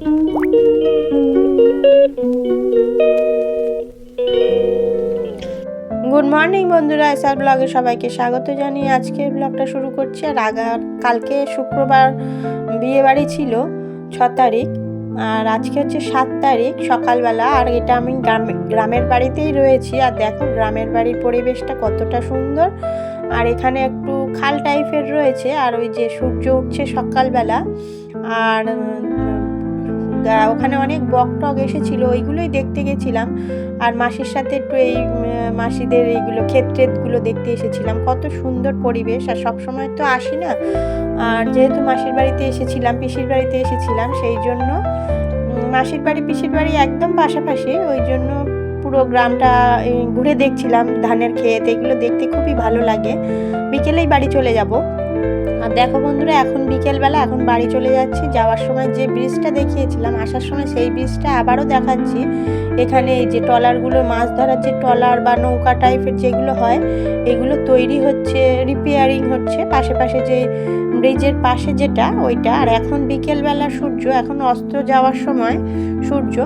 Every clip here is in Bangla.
গুড মর্নিং বন্ধুরা, এসআর ব্লগে সবাইকে স্বাগত জানিয়ে আজকের ব্লগটা শুরু করছি। আর আগা, কালকে শুক্রবার বিয়ে বাড়ি ছিল, ছ তারিখ, আর আজকে হচ্ছে সাত তারিখ, সকালবেলা। আর এটা আমি গ্রামে, গ্রামের বাড়িতেই রয়েছি। আর দেখো, গ্রামের বাড়ির পরিবেশটা কতটা সুন্দর। আর এখানে একটু খাল টাইপের রয়েছে। আর ওই যে সূর্য উঠছে সকালবেলা। আর ওখানে অনেক বক টক এসেছিল, ওইগুলোই দেখতে গেছিলাম। আর মাসির সাথে একটু এই মাসিদের এইগুলো ক্ষেত্রেতগুলো দেখতে এসেছিলাম। কত সুন্দর পরিবেশ, আর সব সময় তো আসি না। আর যেহেতু মাসির বাড়িতে এসেছিলাম, পিসির বাড়িতে এসেছিলাম, সেই জন্য মাসির বাড়ি, পিসির বাড়ি একদম পাশাপাশি, ওই জন্য পুরো গ্রামটা ঘুরে দেখছিলাম, ধানের ক্ষেত, এগুলো দেখতে খুবই ভালো লাগে। বিকেলেই বাড়ি চলে যাব। আর দেখো বন্ধুরা, এখন বিকেলবেলা এখন বাড়ি চলে যাচ্ছি। যাওয়ার সময় যে ব্রিজটা দেখিয়েছিলাম, আসার সময় সেই ব্রিজটা আবারও দেখাচ্ছি। এখানে এই যে ট্রলারগুলো, মাছ ধরার যে ট্রলার বা নৌকা টাইপের যেগুলো হয়, এগুলো তৈরি হচ্ছে রিপেয়ারিং হচ্ছে। পাশে পাশে যে ব্রিজের পাশে যেটা, ওইটা। আর এখন বিকেলবেলা সূর্য, এখন অস্ত যাওয়ার সময় সূর্য,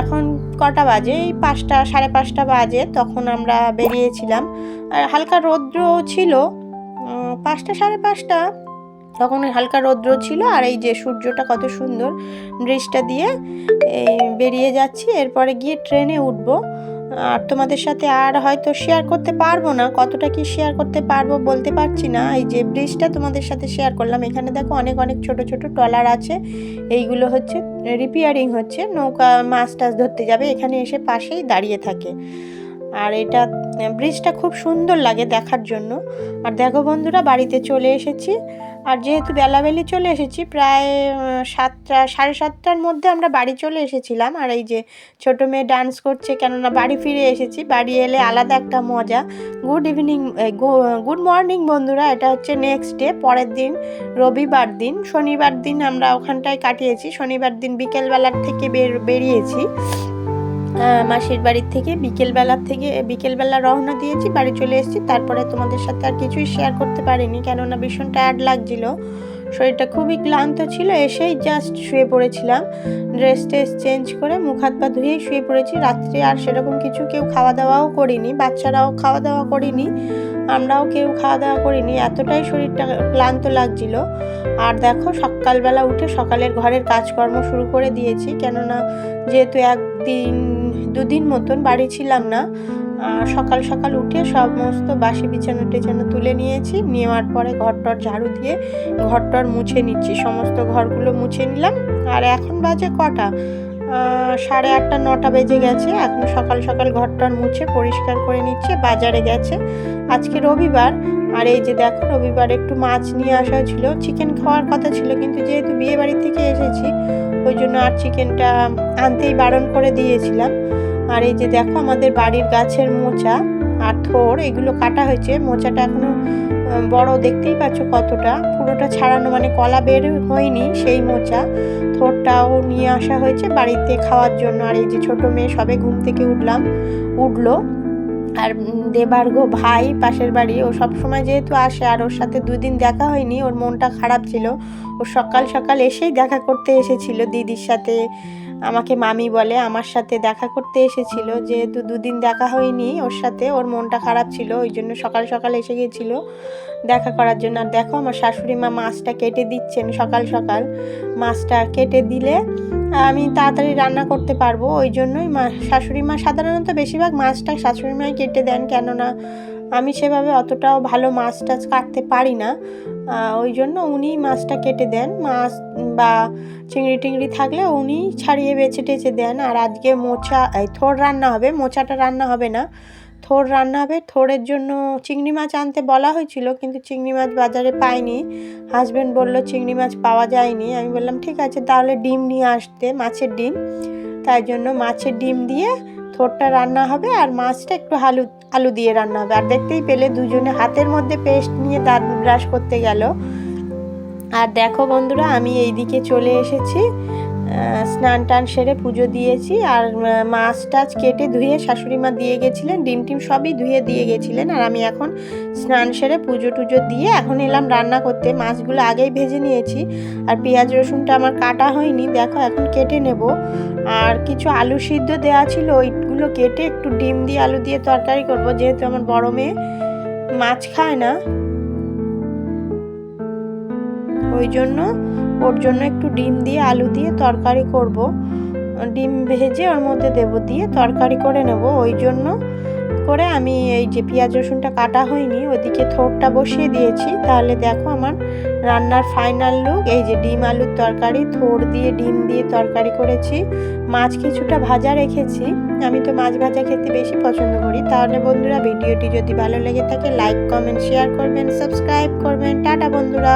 এখন কটা বাজে? এই পাঁচটা, সাড়ে পাঁচটা বাজে, তখন আমরা বেরিয়েছিলাম। আর হালকা রৌদ্র ছিল পাঁচটা সাড়ে পাঁচটা। তখন হালকা রৌদ্র ছিল আর এই যে সূর্যটা কত সুন্দর ব্রিজটা দিয়ে বেরিয়ে যাচ্ছি। এরপরে গিয়ে ট্রেনে উঠব। আর তোমাদের সাথে আর হয়তো শেয়ার করতে পারব না। কতটা কি শেয়ার করতে পারব বলতে পারছি না। এই যে ব্রিজটা তোমাদের সাথে শেয়ার করলাম। এখানে দেখো অনেক অনেক ছোট ছোট ট্রলার আছে। এইগুলো হচ্ছে রিপেয়ারিং হচ্ছে। নৌকা মাছ টাছ ধরতে যাবে। এখানে এসে পাশেই দাঁড়িয়ে থাকে। আর এটা ব্রিজটা খুব সুন্দর লাগে দেখার জন্য। আর দেখো বন্ধুরা, বাড়িতে চলে এসেছি। আর যেহেতু বেলাবেলি চলে এসেছি, প্রায় সাতটা, সাড়ে সাতটার মধ্যে আমরা বাড়ি চলে এসেছিলাম। আর এই যে ছোট মেয়ে ডান্স করছে, কেননা বাড়ি ফিরে এসেছি। বাড়ি এলে আলাদা একটা মজা। গুড ইভিনিং গুড মর্নিং বন্ধুরা, এটা হচ্ছে নেক্সট ডে পরের দিন, রবিবার দিন। শনিবার দিন আমরা ওখানটায় কাটিয়েছি। শনিবার দিন বিকেলবেলার থেকে বের, বেরিয়েছি। মাসির বাড়ির থেকে, বিকেলবেলার থেকে, বিকেলবেলা রওনা দিয়েছি, বাড়ি চলে এসেছি। তারপরে তোমাদের সাথে আর কিছুই শেয়ার করতে পারিনি, কেননা ভীষণ টায়ার্ড লাগছিল। শরীরটা খুবই ক্লান্ত ছিল, এসেই জাস্ট শুয়ে পড়েছিলাম। ড্রেস ট্রেস চেঞ্জ করে মুখ হাত পা ধুয়েই শুয়ে পড়েছি। রাত্রে আর সেরকম কিছু কেউ খাওয়া দাওয়াও করিনি, বাচ্চারাও খাওয়া দাওয়া করিনি, আমরাও কেউ খাওয়া দাওয়া করিনি, এতটাই শরীরটা ক্লান্ত লাগছিল। আর দেখো সকালবেলা উঠে সকালের ঘরের কাজকর্ম শুরু করে দিয়েছি, কেননা যেহেতু একদিন, দুদিন মতন বাড়ি ছিলাম না সকাল সকাল উঠে সমস্ত বাসি বিছানো টেছানো তুলে নিয়েছি। নেওয়ার পরে ঘরটর ঝাড়ু দিয়ে ঘরটর মুছে নিচ্ছি। সমস্ত ঘরগুলো মুছে নিলাম। আর এখন বাজে কটা? সাড়ে আটটা, নটা বেজে গেছে। এখন সকাল সকাল ঘরটর মুছে পরিষ্কার করে নিচ্ছে। বাজারে গেছে। আজকে রবিবার। আর এই যে দেখো, রবিবার একটু মাছ নিয়ে আসা ছিল। চিকেন খাওয়ার কথা ছিল, কিন্তু যেহেতু বিয়ে বাড়ি থেকে এসেছি, ওই জন্য আর চিকেনটা আনতেই বারণ করে দিয়েছিলাম। আর এই যে দেখো আমাদের বাড়ির গাছের মোচা আর থোর এগুলো কাটা হয়েছে। মোচাটা এখনও বড় দেখতেই পাচ্ছ কতটা। পুরোটা ছাড়ানো মানে কলা বের হয়নি সেই মোচা। থোরটাও নিয়ে আসা হয়েছে বাড়িতে খাওয়ার জন্য। আর এই যে ছোট মেয়ে সবে ঘুম থেকে উঠলাম উঠল। আর উম, দেবার্ঘ ভাই পাশের বাড়ি ও সব সময় যেহেতু আসে আর ওর সাথে দুদিন দেখা হয়নি ওর মনটা খারাপ ছিল। ও সকাল সকাল এসেই দেখা করতে এসেছিল দিদির সাথে। আমাকে মামি বলে আমার সাথে দেখা করতে এসেছিল, যেহেতু দুদিন দেখা হয়নি ওর সাথে, ওর মনটা খারাপ ছিল, ওই জন্য সকাল সকাল এসে গেছিল দেখা করার জন্য। আর দেখো আমার শাশুড়ি মা মাছটা কেটে দিচ্ছেন সকাল সকাল মাছটা কেটে দিলে আমি তাড়াতাড়ি রান্না করতে পারব, ওই জন্যই মা, শাশুড়ি মা সাধারণত বেশিরভাগ মাছটা শাশুড়ি মাই কেটে দেন, কেননা আমি সেভাবে অতটাও ভালো মাছ টাছ কাটতে পারি না। ওই জন্য উনি মাছটা কেটে দেন। মাছ বা চিংড়ি টিংড়ি থাকলে উনি ছাড়িয়ে বেছে টেছে দেন। আর আজকে মোচা থোর রান্না হবে, মোচাটা রান্না হবে না। থোর রান্না হবে, থোরের জন্য চিংড়ি মাছ আনতে বলা হয়েছিল, কিন্তু চিংড়ি মাছ বাজারে পাইনি। হাজব্যান্ড বলল, চিংড়ি মাছ পাওয়া যায়নি। আমি বললাম, ঠিক আছে, তাহলে ডিম নিয়ে আসতে, মাছের ডিম। তাই জন্য মাছের ডিম দিয়ে থোরটা রান্না হবে আর মাছটা একটু আলু আলু দিয়ে রান্না হবে। আর দেখতেই পেলে দুজনে হাতের মধ্যে পেস্ট নিয়ে দাঁত ব্রাশ করতে গেল। আর দেখো বন্ধুরা, আমি এই দিকে চলে এসেছি। স্নান টান সেরে পুজো দিয়েছি আর মাছ টাছ কেটে ধুয়ে শাশুড়ি মা দিয়ে গেছিলেন, ডিম টিম সবই ধুয়ে দিয়ে গেছিলেন আর আমি এখন স্নান সেরে পুজো টুজো দিয়ে এখন এলাম রান্না করতে। মাছগুলো আগেই ভেজে নিয়েছি আর পেঁয়াজ রসুনটা আমার কাটা হয়নি, দেখো এখন কেটে নেব। আর কিছু আলু সিদ্ধ দেওয়া ছিল, ওইগুলো কেটে একটু ডিম দিয়ে আলু দিয়ে তরকারি করব, যেহেতু আমার বড় মেয়ে মাছ খায় না। ওই জন্য ওর জন্য একটু ডিম দিয়ে আলু দিয়ে তরকারি করব। ডিম ভেজে ওর মধ্যে দেব দিয়ে তরকারি করে নেব। ওই জন্য করে আমি এই যে পেঁয়াজ রসুনটা কাটা হয়নি, ওদিকে থোরটা বসিয়ে দিয়েছি। তাহলে দেখো আমার রান্নার ফাইনাল লুক। এই যে ডিম আলুর তরকারি, থোর দিয়ে ডিম দিয়ে তরকারি করেছি। মাছ কিছুটা ভাজা রেখেছি। আমি তো মাছ ভাজা খেতে বেশি পছন্দ করি। তাহলে বন্ধুরা ভিডিওটি যদি ভালো লেগে থাকে লাইক কমেন্ট শেয়ার করবেন সাবস্ক্রাইব করবেন। টাটা বন্ধুরা।